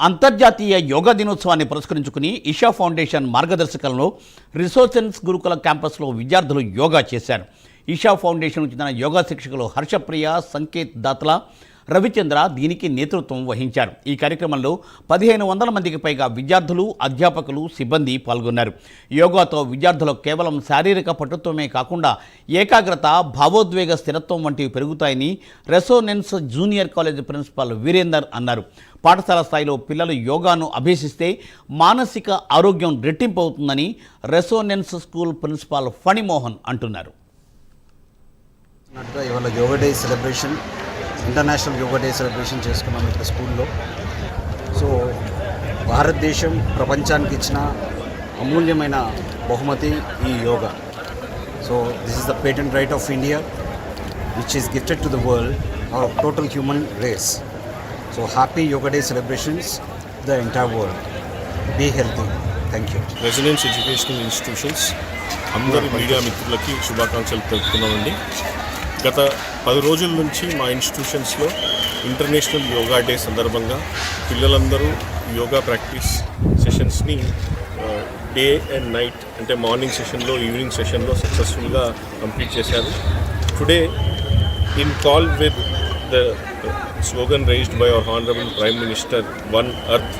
అంతర్జాతీయ యోగా దినోత్సవాన్ని పురస్కరించుకుని ఇషా ఫౌండేషన్ మార్గదర్శకంలో రిసోర్సెన్స్ గురుకుల క్యాంపస్లో విద్యార్థులు యోగా చేశారు. ఇషా ఫౌండేషన్కు చెందిన యోగా శిక్షకులు హర్షప్రియ సంకేత్ దాత్లా రవిచంద్ర దీనికి నేతృత్వం వహించారు. ఈ కార్యక్రమంలో పదిహేను వందల మందికి పైగా విద్యార్థులు అధ్యాపకులు సిబ్బంది పాల్గొన్నారు. యోగాతో విద్యార్థులకు కేవలం శారీరక పటుత్వమే కాకుండా ఏకాగ్రత భావోద్వేగ స్థిరత్వం వంటివి పెరుగుతాయని Resonance junior college principal Veerender అన్నారు. పాఠశాల స్థాయిలో పిల్లలు యోగాను అభ్యసిస్తే మానసిక ఆరోగ్యం రెట్టింపు అవుతుందని రెసోనెన్స్ స్కూల్ ప్రిన్సిపాల్ ఫణిమోహన్ అంటున్నారు. ఇవాళ yoga day celebration. International yoga day celebration చేసుకున్నాం ఇక్కడ స్కూల్లో. సో భారతదేశం ప్రపంచానికి ఇచ్చిన అమూల్యమైన బహుమతి ఈ yoga. So this is the patent right of India which is gifted to the world or total human race so happy yoga day celebrations the entire world be healthy thank you residence educational institutions అందరి media మిత్రులకి శుభాకాంక్షలు తెలుపుతున్నామండి. గత పది రోజుల నుంచి మా ఇన్స్టిట్యూషన్స్లో international yoga day సందర్భంగా పిల్లలందరూ యోగా ప్రాక్టీస్ సెషన్స్ని డే అండ్ నైట్ అంటే మార్నింగ్ సెషన్లో ఈవినింగ్ సెషన్లో సక్సెస్ఫుల్గా కంప్లీట్ చేశారు. Today in call with the slogan raised by our honourable prime minister one earth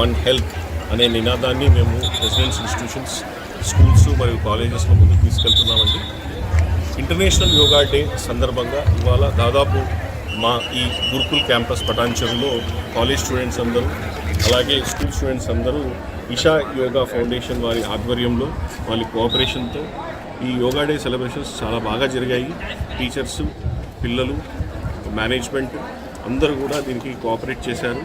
one health అనే నినాదాన్ని మేము రెసిడెన్స్ ఇన్స్టిట్యూషన్స్ స్కూల్స్ మరియు కాలేజెస్లో ముందుకు తీసుకెళ్తున్నామండి. ఇంటర్నేషనల్ యోగా డే సందర్భంగా ఇవాళ దాదాపు మా ఈ గురుకుల్ క్యాంపస్ పటాన్చెరులో కాలేజ్ స్టూడెంట్స్ అందరూ అలాగే స్కూల్ స్టూడెంట్స్ అందరూ ఇషా యోగా ఫౌండేషన్ వారి ఆధ్వర్యంలో వాళ్ళ కోఆపరేషన్తో ఈ యోగా డే సెలబ్రేషన్స్ చాలా బాగా జరిగాయి. టీచర్స్ పిల్లలు మేనేజ్మెంట్ అందరూ కూడా దీనికి కోఆపరేట్ చేశారు.